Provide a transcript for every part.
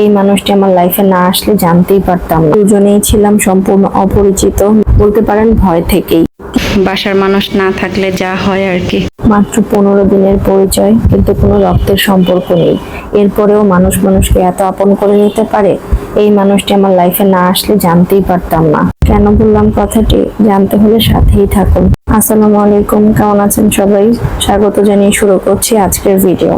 এই মানুষটি আমার লাইফে না আসলে জানতেই পারতাম। দুজনেই ছিলাম সম্পূর্ণ অপরিচিত। বলতে পারেন ভয় থেকেই। বাসার মানুষ না থাকলে যা হয় আর কি। মাত্র পনেরো দিনের পরিচয় কিন্তু কোনো রক্তের সম্পর্ক নেই। এরপরেও মানুষ মানুষকে এত আপন করে নিতে পারে? এই মানুষটি আমার লাইফে না আসলে জানতেই পারতাম না। কেন বললাম কথাটি? জানতে হলে সাথেই থাকুন। আসসালামু আলাইকুম কেমন আছেন সবাই? স্বাগত জানিয়ে শুরু করছি আজকের ভিডিও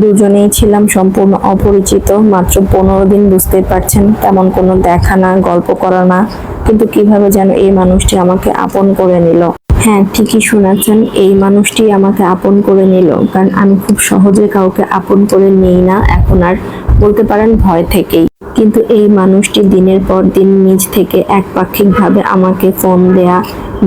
দুজনেই ছিলাম সম্পূর্ণ অপরিচিত, মাত্র পনেরো দিন বুঝতে পারছেন, তেমন কোনো দেখা না, গল্প করা না। কিন্তু কীভাবে যেন এই মানুষটি আমাকে আপন করে নিল? হ্যাঁ ঠিকই শোনাচ্ছেন এই মানুষটি আমাকে আপন করে নিল। কারণ আমি খুব সহজে কাউকে আপন করে নিই না, এখন আর বলতে পারেন ভয় থেকেই। কিন্তু এই মানুষটি দিনের পর দিন নিজ থেকে একপাক্ষিকভাবে আমাকে ফোন দেয়া,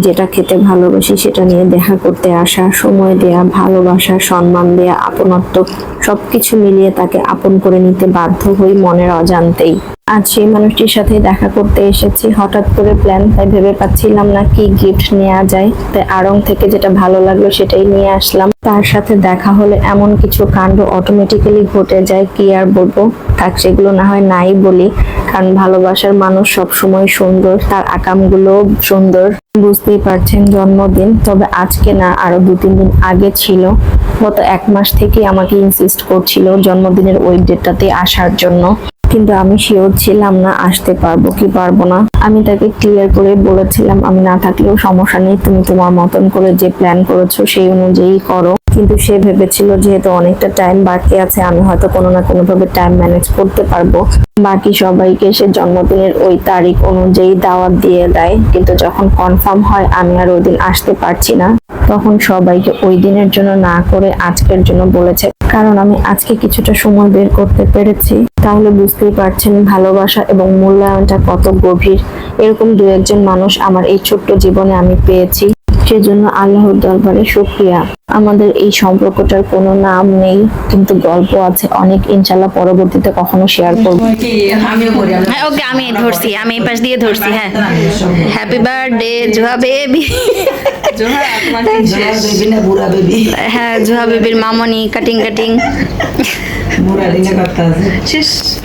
যেটা খেতে ভালোবাসি সেটা নিয়ে দেখা করতে আসা, সময় দেয়া, ভালোবাসা, সম্মান দেয়া, আপনত্ব, সবকিছু মিলিয়ে তাকে আপন করে নিতে বাধ্য হই মনের অজান্তেই। আজ সেই মানুষটির সাথে দেখা করতে এসেছি। হঠাৎ করে প্ল্যান তাই ভেবে পাচ্ছিলাম না কি গিফট নেওয়া যায়। তাই আড়ং থেকে যেটা ভালো লাগল সেটাই নিয়ে আসলাম। তার সাথে দেখা হলে এমন কিছু কাণ্ড অটোমেটিক্যালি ঘটে যায়, কি আর বলব? থাক, সেগুলো না হয় নাই বলি। কারণ ভালোবাসার মানুষ সব সময় সুন্দর, তার আকামগুলো সুন্দর। বুঝতেই পারছেন জন্মদিন, তবে আজকে না, আরও দু তিন দিন আগে ছিল। গত এক মাস থেকে আমাকে ইনসিস্ট করছিল জন্মদিনের ওই ডেটটাতে আসার জন্য। কিন্তু আমি শিওর ছিলাম না আসতে পারব কি পারব না। আমি তাকে ক্লিয়ার করে বলেছিলাম, আমি না থাকলেও সমস্যা নেই, তুমি তোমার মতন করে যে প্ল্যান করেছ সেই অনুযায়ী করো। কিন্তু সে ভেবেছিল যেহেতু অনেকটা টাইম বাকি আছে, আমি হয়তো কোনো না কোনো ভাবে টাইম ম্যানেজ করতে পারব। বাকি সবাইকে সে জন্মদিনের ওই তারিখ অনুযায়ী দাওয়াত দিয়ে দেয়। কিন্তু যখন কনফার্ম হয়, আমি আর ওই দিন আসতে পারছি না। তখন সবাইকে ওই দিনের জন্য না করে আজকের জন্য বলেছে কারণ আমি আজকে কিছুটা সময় বের করতে পেরেছি। তাহলে বুঝতেই পারছেন ভালোবাসা এবং মূল্যায়নটা কত গভীর। এরকম দু একজন মানুষ আমার এই ছোট্ট জীবনে আমি পেয়েছি। সেজন্য আল্লাহর দরবারে শুক্রিয়া। আমাদের এই সম্পর্কটার কোনো নাম নেই কিন্তু গল্প আছে অনেক। ইনশাল্লাহ পরবর্তীতে কখনো শেয়ার করব। আমি হ্যাঁ ওকে আমি ধরছি আমি এই পাশ দিয়ে ধরছি হ্যাঁ। হ্যাপি বার্থডে জুহা বেবি হ্যাঁ জুহা বেবির মামনি কাটিং কাটিং শেষ।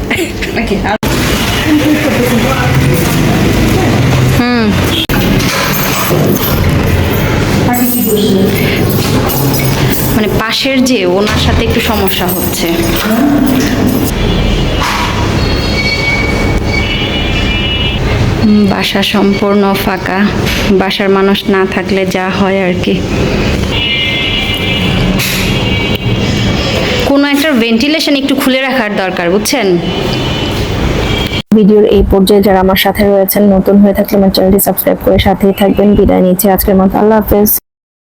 হুম। মানে পাশের যে ওনার সাথে একটু সমস্যা হচ্ছে। বাসা সম্পূর্ণ ফাঁকা, বাসার মানুষ না থাকলে যা হয় আর কি। কোনো একটা ভেন্টিলেশন একটু খুলে রাখার দরকার, বুঝছেন? ভিডিওর এই পর্যায়ে যারা আমার সাথে রয়েছেন, নতুন হয়ে থাকলে আমার চ্যানেলটি সাবস্ক্রাইব করে সাথেই থাকবেন। বিদায় নিচ্ছি আজকের মতো। আল্লাহ হাফেজ।